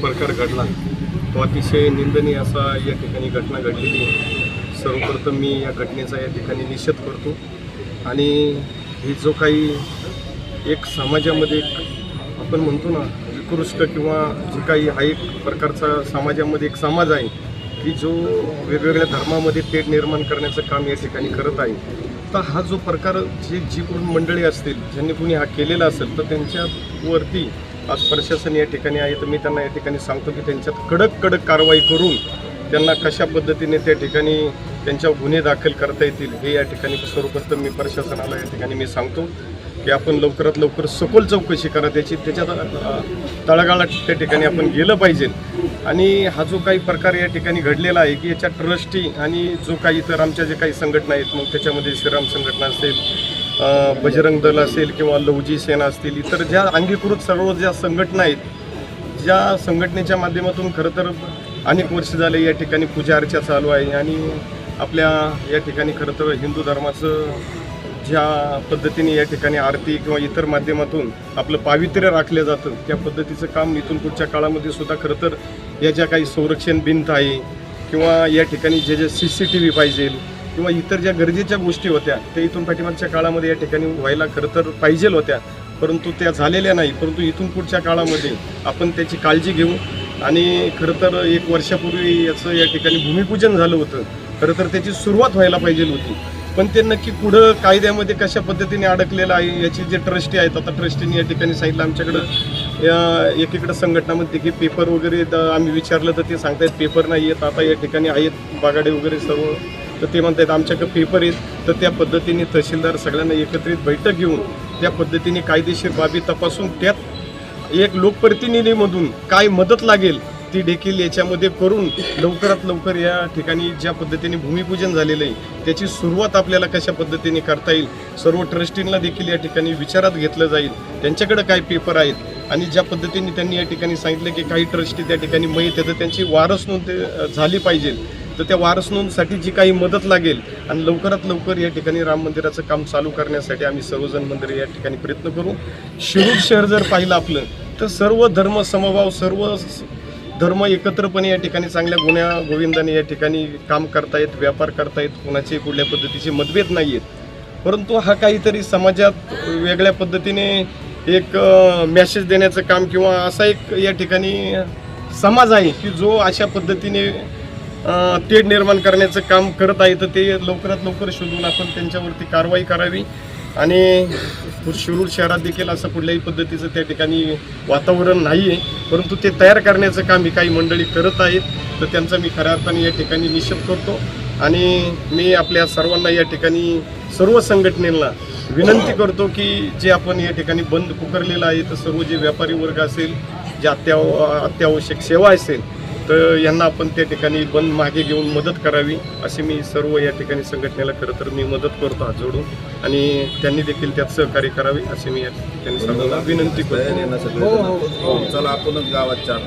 प्रकार घडला. तो अतिशय निंदनीय असा या ठिकाणी घटना घडलेली आहे. सर्वप्रथम मी या घटनेचा या ठिकाणी निषेध करतो. आणि ही जो काही एक समाजामध्ये एक आपण म्हणतो ना विकृष्ट किंवा जे काही हा एक प्रकारचा समाजामध्ये एक समाज आहे की जो वेगवेगळ्या धर्मामध्ये तेढ निर्माण करण्याचं काम या ठिकाणी करत आहे तर हा जो प्रकार जे जी कोण मंडळी असतील ज्यांनी कोणी हा केलेला असेल तर त्यांच्यावरती आज प्रशासन या ठिकाणी आहे. तर मी त्यांना या ठिकाणी सांगतो की त्यांच्यात कडक कडक कारवाई करून त्यांना कशा पद्धतीने त्या ठिकाणी त्यांच्यावर गुन्हे दाखल करता येतील हे या ठिकाणी सर्वप्रथम मी प्रशासनाला या ठिकाणी मी सांगतो की आपण लवकरात लवकर सखोल चौकशी करा. त्याची त्याच्यात अ, तळागाळात त्या ठिकाणी आपण गेलं पाहिजे. आणि हा जो काही प्रकार या ठिकाणी घडलेला आहे की याच्या ट्रस्टी आणि जो काही इतर आमच्या जे काही संघटना आहेत मग त्याच्यामध्ये श्रीराम संघटना असेल बजरंग दल असेल किंवा लवजी सेना असतील इतर ज्या अंगीकृत सर्व ज्या संघटना आहेत ज्या संघटनेच्या माध्यमातून खरं तर अनेक वर्ष झाले या ठिकाणी पूजा अर्चा चालू आहे आणि आपल्या या ठिकाणी खरं तर हिंदू धर्माचं ज्या पद्धतीने या ठिकाणी आरती किंवा इतर माध्यमातून आपलं पावित्र्य राखलं जातं त्या पद्धतीचं काम इथून पुढच्या काळामध्ये सुद्धा खरं तर या ज्या काही संरक्षण भिंत आहे किंवा या ठिकाणी जे जे सी सी टी व्ही पाहिजे किंवा इतर ज्या गरजेच्या गोष्टी होत्या त्या इथून पाठीमागच्या काळामध्ये या ठिकाणी व्हायला खरं तर पाहिजेल होत्या. परंतु त्या झालेल्या नाही परंतु इथून पुढच्या काळामध्ये आपण त्याची काळजी घेऊ. आणि खरं तर एक वर्षापूर्वी याचं या ठिकाणी भूमिपूजन झालं होतं. खरं तर त्याची सुरुवात व्हायला पाहिजे होती. पण ते नक्की पुढं कायद्यामध्ये कशा पद्धतीने अडकलेलं आहे याची जे ट्रस्टी आहेत आता ट्रस्टीने या ठिकाणी सांगितलं आमच्याकडं या एकीकडं संघटनामध्ये की पेपर वगैरे द- आम्ही विचारलं तर ते सांगतायत पेपर नाही आहेत आता या ठिकाणी आहेत बागाडे वगैरे सर्व तर ते म्हणतात आमच्याकडे पेपर आहेत. तर त्या पद्धतीने तहसीलदार सगळ्यांना एकत्रित बैठक घेऊन त्या पद्धतीने कायदेशीर बाबी तपासून त्यात एक लोकप्रतिनिधीमधून काय मदत लागेल ती देखील याच्यामध्ये करून लवकरात लवकर या ठिकाणी ज्या पद्धतीने भूमिपूजन झालेलं आहे त्याची सुरुवात आपल्याला कशा पद्धतीने करता येईल सर्व ट्रस्टींना देखील या ठिकाणी विचारात घेतलं जाईल. त्यांच्याकडे काय पेपर आहेत? आणि ज्या पद्धतीने त्यांनी या ठिकाणी सांगितलं की काही ट्रस्टी त्या ठिकाणी मयत आहे तर त्यांची वारस नोंद झाली पाहिजे. तर त्या वारस नोंदसाठी जी काही मदत लागेल आणि लवकरात लवकर या ठिकाणी राम मंदिराचं काम चालू करण्यासाठी आम्ही सर्वजण मंदिर या ठिकाणी प्रयत्न करू. शिरूर शहर जर पाहिलं आपलं तर सर्व धर्म समभाव सर्व धर्म एकत्रपणे या ठिकाणी चांगल्या गुन्ह्या गोविंदाने या ठिकाणी काम करतायत व्यापार करतायत कोणाचे कुठल्या पद्धतीचे मतभेद नाही आहेत परंतु हा काहीतरी समाजात वेगळ्या पद्धतीने एक मॅसेज देण्याचं काम किंवा असा एक या ठिकाणी समाज आहे की जो अशा पद्धतीने तेढ निर्माण करण्याचं काम करत आहे तर ते लवकरात लवकर शोधून आपण त्यांच्यावरती कारवाई करावी. आणि शिरूर शहरात देखील असं कुठल्याही पद्धतीचं त्या ठिकाणी वातावरण नाही आहे परंतु ते तयार करण्याचं काम ही काही मंडळी करत आहेत. तर त्यांचा मी खऱ्या अर्थाने या ठिकाणी निषेध करतो. आणि मी आपल्या सर्वांना या ठिकाणी सर्व संघटनेला विनंती करतो की जे आपण या ठिकाणी बंद पुकारलेलं आहे तर सर्व जे व्यापारी वर्ग असेल जे अत्याव अत्यावश्यक सेवा असेल तर यांना आपण त्या ठिकाणी बंद मागे घेऊन मदत करावी अशी मी सर्व या ठिकाणी संघटनेला खरं तर मी मदत करतो हात जोडून. आणि त्यांनी देखील त्यात सहकार्य करावे असे मी या ठिकाणी सर्वांना विनंती करतो. हो, हो. चला आपणच गावात चार